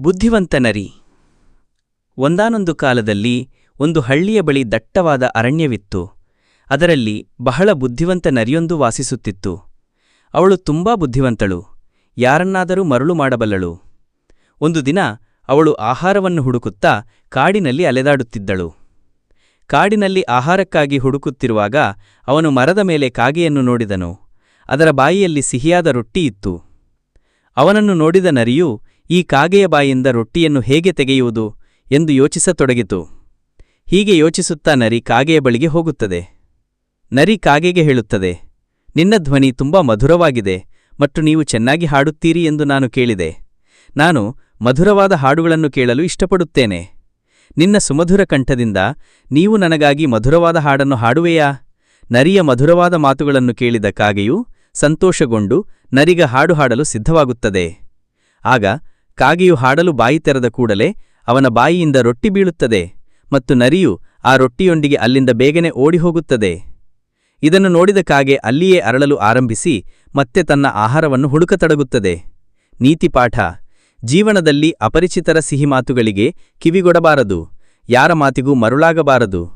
ಬುದ್ಧಿವಂತ ನರಿ ಒಂದಾನೊಂದು ಕಾಲದಲ್ಲಿ ಒಂದು ಹಳ್ಳಿಯ ಬಳಿ ದಟ್ಟವಾದ ಅರಣ್ಯವಿತ್ತು. ಅದರಲ್ಲಿ ಬಹಳ ಬುದ್ಧಿವಂತ ನರಿಯೊಂದು ವಾಸಿಸುತ್ತಿತ್ತು. ಅವಳು ತುಂಬಾ ಬುದ್ಧಿವಂತಳು. ಯಾರನ್ನಾದರೂ ಮರಳು ಮಾಡಬಲ್ಲಳು. ಒಂದು ದಿನ ಅವಳು ಆಹಾರವನ್ನು ಹುಡುಕುತ್ತಾ ಕಾಡಿನಲ್ಲಿ ಅಲೆದಾಡುತ್ತಿದ್ದಳು. ಕಾಡಿನಲ್ಲಿ ಆಹಾರಕ್ಕಾಗಿ ಹುಡುಕುತ್ತಿರುವಾಗ ಅವನು ಮರದ ಮೇಲೆ ಕಾಗೆಯನ್ನು ನೋಡಿದನು. ಅದರ ಬಾಯಿಯಲ್ಲಿ ಸಿಹಿಯಾದ ರೊಟ್ಟಿ ಇತ್ತು. ಅವನನ್ನು ನೋಡಿದ ನರಿಯು ಈ ಕಾಗೆಯ ಬಾಯಿಂದ ರೊಟ್ಟಿಯನ್ನು ಹೇಗೆ ತೆಗೆಯುವುದು ಎಂದು ಯೋಚಿಸತೊಡಗಿತು. ಹೀಗೆ ಯೋಚಿಸುತ್ತಾ ನರಿ ಕಾಗೆಯ ಬಳಿಗೆ ಹೋಗುತ್ತದೆ. ನರಿ ಕಾಗೆಗೆ ಹೇಳುತ್ತದೆ, ನಿನ್ನ ಧ್ವನಿ ತುಂಬಾ ಮಧುರವಾಗಿದೆ ಮತ್ತು ನೀವು ಚೆನ್ನಾಗಿ ಹಾಡುತ್ತೀರಿ ಎಂದು ನಾನು ಕೇಳಿದೆ. ನಾನು ಮಧುರವಾದ ಹಾಡುಗಳನ್ನು ಕೇಳಲು ಇಷ್ಟಪಡುತ್ತೇನೆ. ನಿನ್ನ ಸುಮಧುರ ಕಂಠದಿಂದ ನೀವು ನನಗಾಗಿ ಮಧುರವಾದ ಹಾಡನ್ನು ಹಾಡುವೆಯಾ? ನರಿಯ ಮಧುರವಾದ ಮಾತುಗಳನ್ನು ಕೇಳಿದ ಕಾಗೆಯು ಸಂತೋಷಗೊಂಡು ನರಿಗ ಹಾಡು ಹಾಡಲು ಸಿದ್ಧವಾಗುತ್ತದೆ. ಆಗ ಕಾಗೆಯು ಹಾಡಲು ಬಾಯಿ ತೆರೆದ ಕೂಡಲೇ ಅವನ ಬಾಯಿಯಿಂದ ರೊಟ್ಟಿ ಬೀಳುತ್ತದೆ ಮತ್ತು ನರಿಯು ಆ ರೊಟ್ಟಿಯೊಂದಿಗೆ ಅಲ್ಲಿಂದ ಬೇಗನೆ ಓಡಿಹೋಗುತ್ತದೆ. ಇದನ್ನು ನೋಡಿದ ಕಾಗೆ ಅಲ್ಲಿಯೇ ಅರಳಲು ಆರಂಭಿಸಿ ಮತ್ತೆ ತನ್ನ ಆಹಾರವನ್ನು ಹುಡುಕತೊಡಗುತ್ತದೆ. ನೀತಿಪಾಠ. ಜೀವನದಲ್ಲಿ ಅಪರಿಚಿತರ ಸಿಹಿ ಮಾತುಗಳಿಗೆ ಕಿವಿಗೊಡಬಾರದು. ಯಾರ ಮಾತಿಗೂ ಮರುಳಾಗಬಾರದು.